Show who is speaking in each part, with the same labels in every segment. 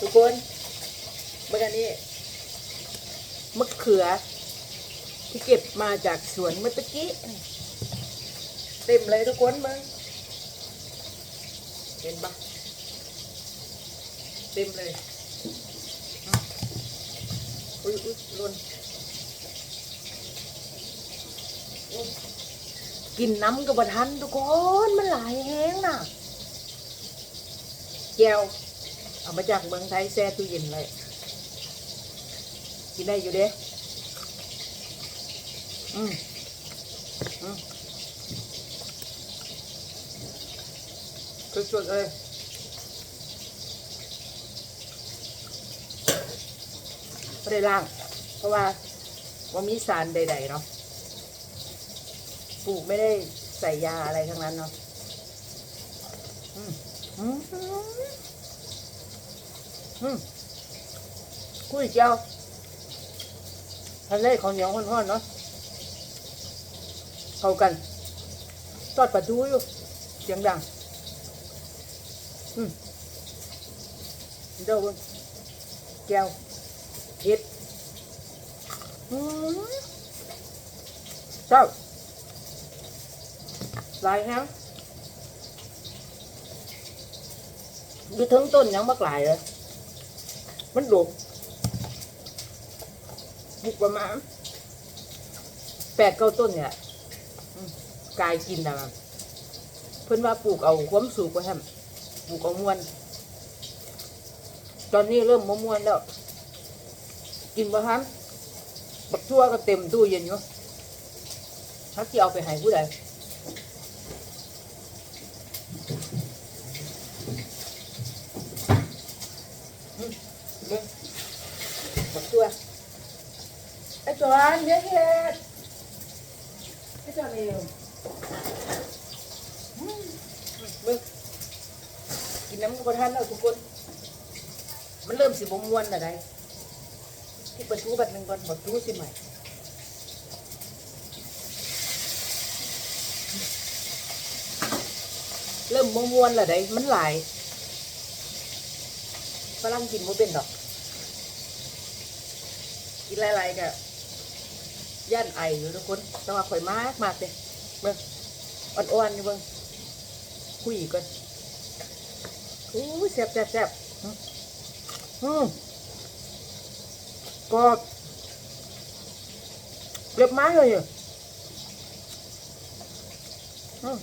Speaker 1: ทุกคนเมื่อกี้นี้มะเขือ ที่เก็บมาจากสวนเมื่อกี้เต็มเลยทุกคนมึงเห็นปะเต็มเลยอุ้ยอุ้ยลนกินน้ำกับบะทันทุกคนมันหลายแห้งน่ะแก้ว เอามาจากเมืองไทยแช่ตู้เย็นเลยกินได้อยู่เด้อืมอืมสุดๆเลยไม่ได้ล่าง เพราะว่าว่ามีสารใดๆเนาะปลูกไม่ได้ใส่ยาอะไรทั้งนั้นเนาะอืมอืมอืม กุ้ยเจ้าทะเลข้าวเหนียวห้อนๆเนาะเข้ากันทอดปลาทูอยู่เสียงดังอืมเจ้าคนแก้วเห็ดอืมเจ้าหลายแฮงอยู่ถึงต้นยังบักหลายเลย มันดกบุกประมาณแปดเก้าต้นเนี่ยอืมกายกินนะมันเพิ่นว่าปลูกเอาความสูงกว่าแฮมปลูกเอามวน ตอนนี้เริ่มมะม่วนแล้ว กินบ่ทันบักทั่วก็เต็มตู้เย็นอยู่ถ้าที่เอาไปให้ผู้ใดอืมเบิ่งบักทั่วไอ้ จอนเดี๋ยวเฮ็ดไอ้จอนเร็วมเบิ่งกินน้ำก็บ่ทันแล้วทุกคน มันเริ่มสิบมวนอะไรที่ประตูบัดหนึ่งก่อนบัดตูสิใหม่เริ่มมวนและได้มันหลายฝรั่งกินบ่เป็นดอก กินหลายๆกะ ย่านไออยู่ทุกคนแต่ว่าข่อยมากมากเลยเบิ่งอ่อนๆอยู่เบิ่งคุยก่อนอู้แซ่บแซ่บแซ่บอืมกรอบเก็บไม้เลยอะอืม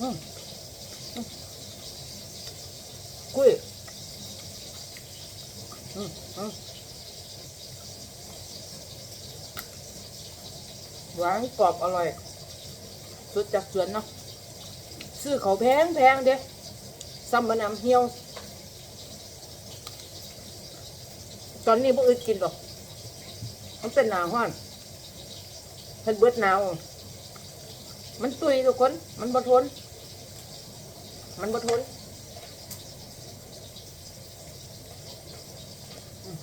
Speaker 1: อืมอืมกุ้ยอืมอืม หวานกรอบอร่อยสุดจากสวนเนาะซื้อเขาแพงแพงเด้ซ้ำมะนำเหี่ยว ตอนนี้พวกอื่นกินหรอกมันเป็นหนาวห้อนเพิ่นเบิดหนาวมันตุยทุกคน มันบ่ทน มันบ่ทนอืม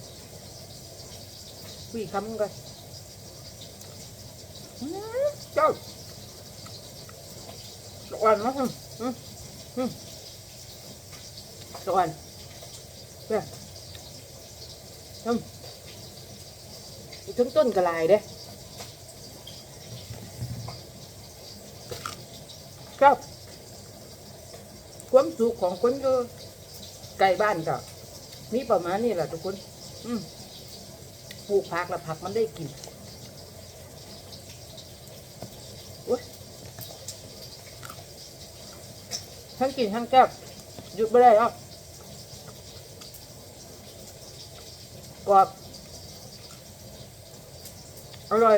Speaker 1: คุยคำกัน เจ้าสวรรค์นะอืมอืมอืมสวรรค์เนี่ยอืมอีกทั้งต้นกระลายเด้ครับ ความสุขของคนอยู่ไกลบ้านก็มีประมาณนี้แหละทุกคน อืมปลูกผักแล้วผักมันได้กินโอ๊ย ทั้งกินทั้งแก้บหยุดไม่ได้แล้วกรอบอร่อย